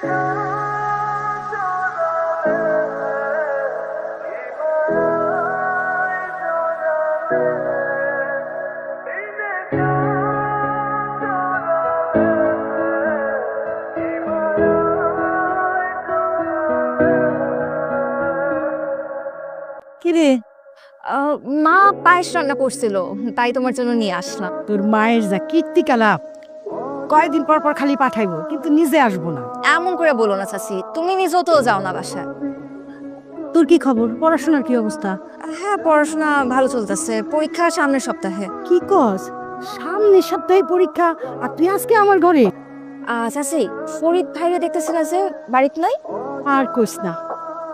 কিরে? মা পায়েস রান্না করছিল তাই তোমার জন্য নিয়ে আসলাম। তোর মায়ের যা কীর্তিকালাপ কয়দিন পর পর খালি পাঠাইবো কিন্তু নিজে আসব না। এমন করে বলো না চাচি। তুমি নিজেও তো যাও না বাসায়। তোর কি খবর? পড়াশোনার কি অবস্থা? হ্যাঁ পড়াশোনা ভালো চলতেছে। পরীক্ষা সামনের সপ্তাহে। কি কস? সামনের সপ্তাহে পরীক্ষা? আর তুই আজকে আমার ঘরে? চাচি ফরিদ ভাইরে দেখতেছিল যে বাড়িতে নাই? আর কইস না।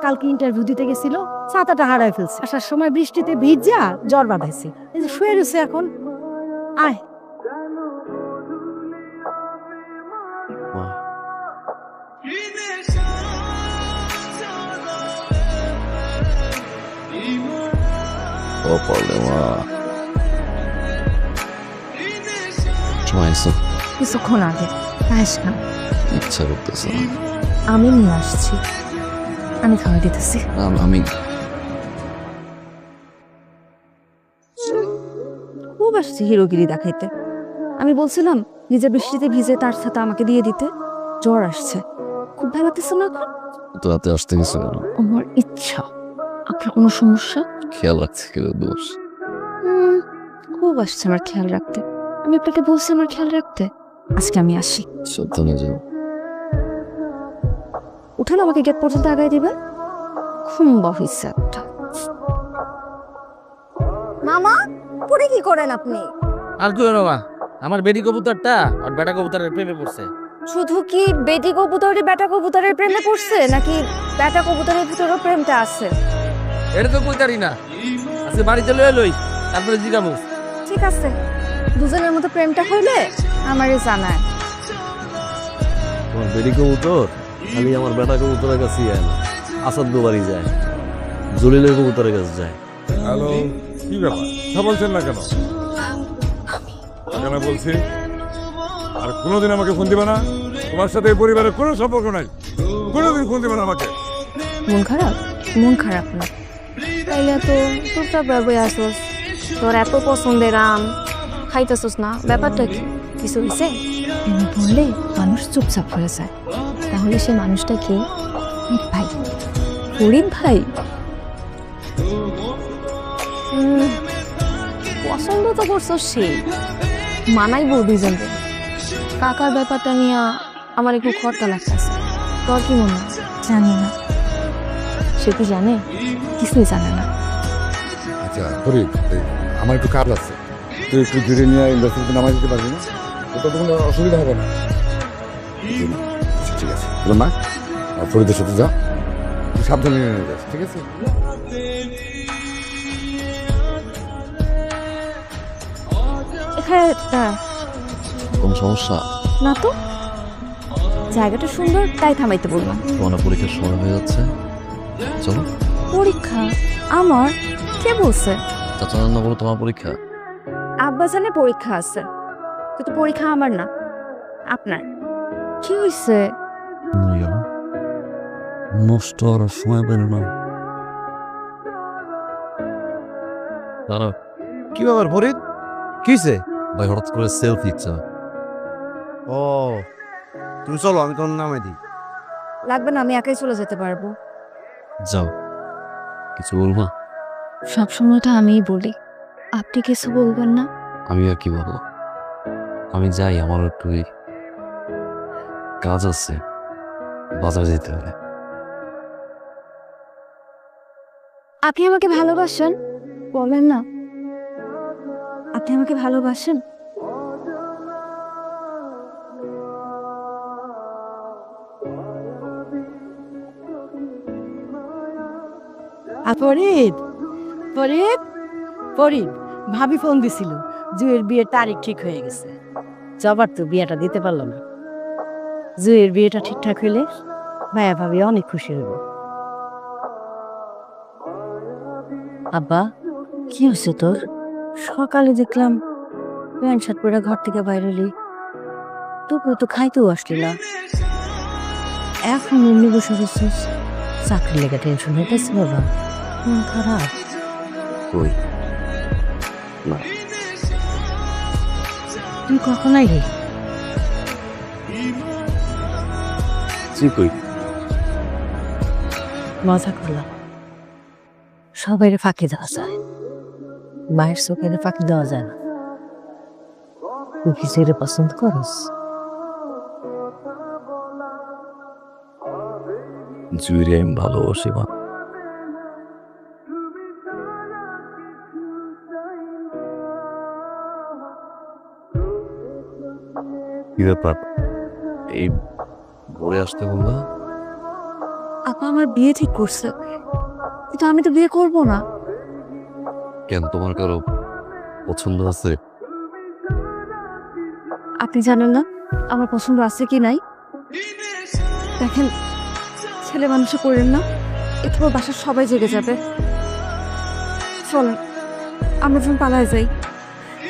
কালকে ইন্টারভিউ দিতে গেছিল ছাতাটা হারায় ফেলছে। আসার সময় বৃষ্টিতে ভিজা জ্বর বাঁধাইছে। এই যে শুয়ে রয়েছে এখন। আয়। কপালে মা। সময় কিছুক্ষণ আগে। পায়েস না ইচ্ছা করতেছে না। আমি নিয়ে আসছি। আমি খাওয়া দিতেছি। আম- খুব আসছে হিরোগিরি দেখাইতে। আমি বলছিলাম নিজে বৃষ্টিতে ভিজে তার সাথে আমাকে দিয়ে দিতে। জ্বর আসছে। খুব ভালো না? এখন তো রাতে আসতে গেছে কেন? আমার ইচ্ছা। আপনার কোনো সমস্যা? খেয়াল রাখছে কেউ দোষ? হুম, খুব আসছে আমার খেয়াল রাখতে। আমি আপনাকে বলছি আমার খেয়াল রাখতে। আজকে আমি আসি। সাবধানে যাও। উঠান আমাকে গেট পর্যন্ত আগায় দিবে খুম্বা হইছে একটা। মামা পরে কি করেন আপনি? আর কি হলো মা আমার বেডি কবুতরটা আর বেটা কবুতরের প্রেমে পড়ছে। শুধু কি বেটি কবুতরের বেটা কবুতরের প্রেমে পড়ছে নাকি বেটা কবুতরের ভিতরেও প্রেমটা আছে? এটা তো কইতারি না। আজকে বাড়িতে লয়ে লই তারপরে জিগামু। ঠিক আছে। দুজনের মতো প্রেমটা হইলে আমারে জানায়। তোমার বেডি কবুতর? খালি আমার বেটা কবুতরের কাছে যায় না। আসাদ বাড়ি যায়। জলিলের কবুতরের কাছে যায়। হ্যালো কি ব্যাপার? কথা বলছেন না কেন? কেন বলছি? আর কোনোদিন আমাকে ফোন দিবে না? তোমার সাথে এই পরিবারের কোনো সম্পর্ক নাই। কোনোদিন ফোন দিবে না আমাকে। মন খারাপ? মন খারাপ না। তাইলে তো চুপচাপ বেরোয় আসোস। তোর এত পছন্দের আম খাইতেছোস না? ব্যাপারটা কি? কিছু হয়েছে এমনি বললে মানুষ চুপচাপ হয়ে যায়। তাহলে সে মানুষটা কে? ভাই। ফরিদ ভাই? পছন্দ তো করছ সে। মানাইবো দুজনকে কাকার ব্যাপারটা নিয়ে আমার একটু খরটা লাগতেছে। তোর কি মনে হয়? জানি না। সে কি জানে? কিছুই জানে না। আচ্ছা ফরিদ আমার একটু কাজ আছে। তুই একটু ধীরে নিয়ে ইন্ডাস্ট্রিতে নামাই দিতে পারবি না? ওটা তো কোনো অসুবিধা হবে না। আচ্ছা, ঠিক আছে। মা আর ফরিদের সাথে যা। তুই সাবধানে নিয়ে যাস ঠিক আছে? এখানে। কোন সমস্যা? না তো। জায়গাটা সুন্দর তাই থামাইতে বললাম। তোমার পরীক্ষার সময় হয়ে যাচ্ছে। চলো। পরীক্ষা? আমার? কে বলছে? চাচা রান্না বলো তোমার পরীক্ষা? আব্বা পরীক্ষা আছে। কিন্তু পরীক্ষা আমার না আপনার। কি হয়েছে ইয়া, নষ্ট আর সময় পেল না। দাঁড়াও। কি ব্যাপার ফরিদ? কি হয়েছে ভাই হঠাৎ করে সেলফি ইচ্ছা। ও তুমি চলো আমি তোমার নামে দিই। লাগবে না আমি একাই চলে যেতে পারব। যাও কিছু বলবা? সব সময়টা আমিই বলি। আপনি কিছু বলবেন না? আমি আর কি বলব? আমি যাই আমার একটু কাজ আছে বাজার যেতে হবে। আপনি আমাকে ভালোবাসেন? বলেন না। আপনি আমাকে ভালোবাসেন? আর ফরিদ ফরিদ ফরিদ, ভাবি ফোন দিছিল জুয়ের বিয়ের তারিখ ঠিক হয়ে গেছে। জবার তো বিয়েটা দিতে পারল না। জুয়ের বিয়েটা ঠিকঠাক হইলে ভাইয়া ভাবি অনেক খুশি হইব। আব্বা, কি হয়েছে তোর? সকালে দেখলাম প্যান্ট শার্ট পরে ঘর থেকে বাইরে এলি দুপুরে তো খাইতেও আসলি না। এখন এমনি বসে চাকরি লেগে টেনশন হইতেছে বাবা। মন খারাপ কই না তুই কখন আইলি তুই কই মজা করলাম সবাই ফাঁকি দেওয়া যায় মায়ের চোখের ফাঁকি দেওয়া যায় না তুই কি ছেড়ে পছন্দ করস আমি ভালোবাসি মা কি ব্যাপার? এই ভোরে আসতে বললা? আপা আমার বিয়ে ঠিক করছে। কিন্তু আমি তো বিয়ে করব না। কেন তোমার কারও পছন্দ আছে? আপনি জানেন না আমার পছন্দ আছে কি নাই? দেখেন ছেলে মানুষে করেন না একটু বাসার সবাই জেগে যাবে। চলেন আমরা যখন পালায় যাই।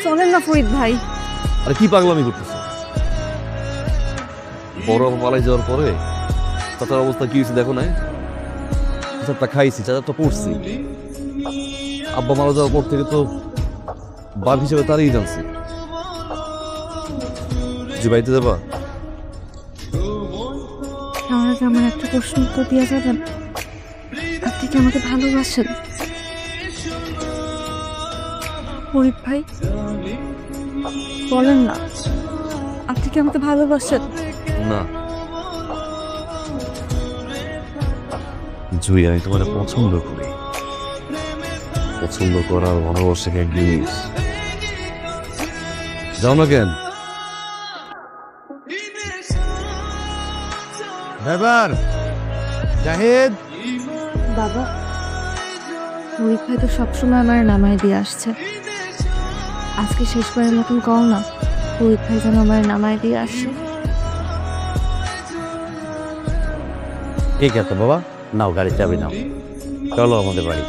চলেন না ফরিদ ভাই। আরে কি পাগলামি করতেছ? বড় পালাই যাওয়ার পরে চাচার অবস্থা কি হয়েছে দেখো নাই? চাচারটা খাইছি চাচারটা পড়ছি। আব্বা মারা যাওয়ার পর থেকে তো বাপ হিসেবে তারই জানছি। যে বাড়িতে যাবা? আমার একটা প্রশ্ন উত্তর দিয়ে যাবেন আপনি কি আমাকে ভালোবাসেন? ফরিদ ভাই, বলেন না। আপনি কি আমাকে ভালোবাসেন? না। জুই আমি তোমার পছন্দ করি। পছন্দ করার ভালোবাসা এক জিনিস যাও না কেন? ব্যাপার জাহিদ? বাবা ভাই তো সবসময় আমার নামায় দিয়ে আসছে। আজকে শেষবারের মতন কও না ভাই যেন আমার নামায় দিয়ে আসে। ঠিক আছে বাবা। নাও গাড়ি চাবি নাও। চলো আমাদের বাড়ি।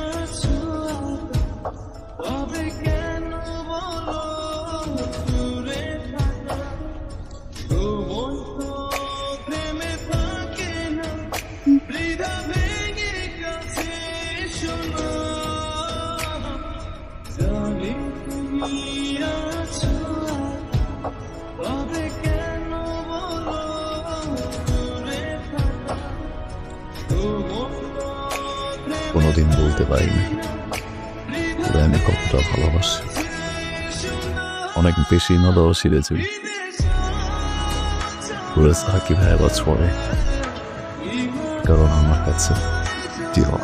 বলতে পারিনি। তবে আমি কতটা ভালোবাসি। অনেক বেশি নদাও রে জুই পুরো সাকিব হ্যাঁ বছরে কারণ আমার কাছে জীবন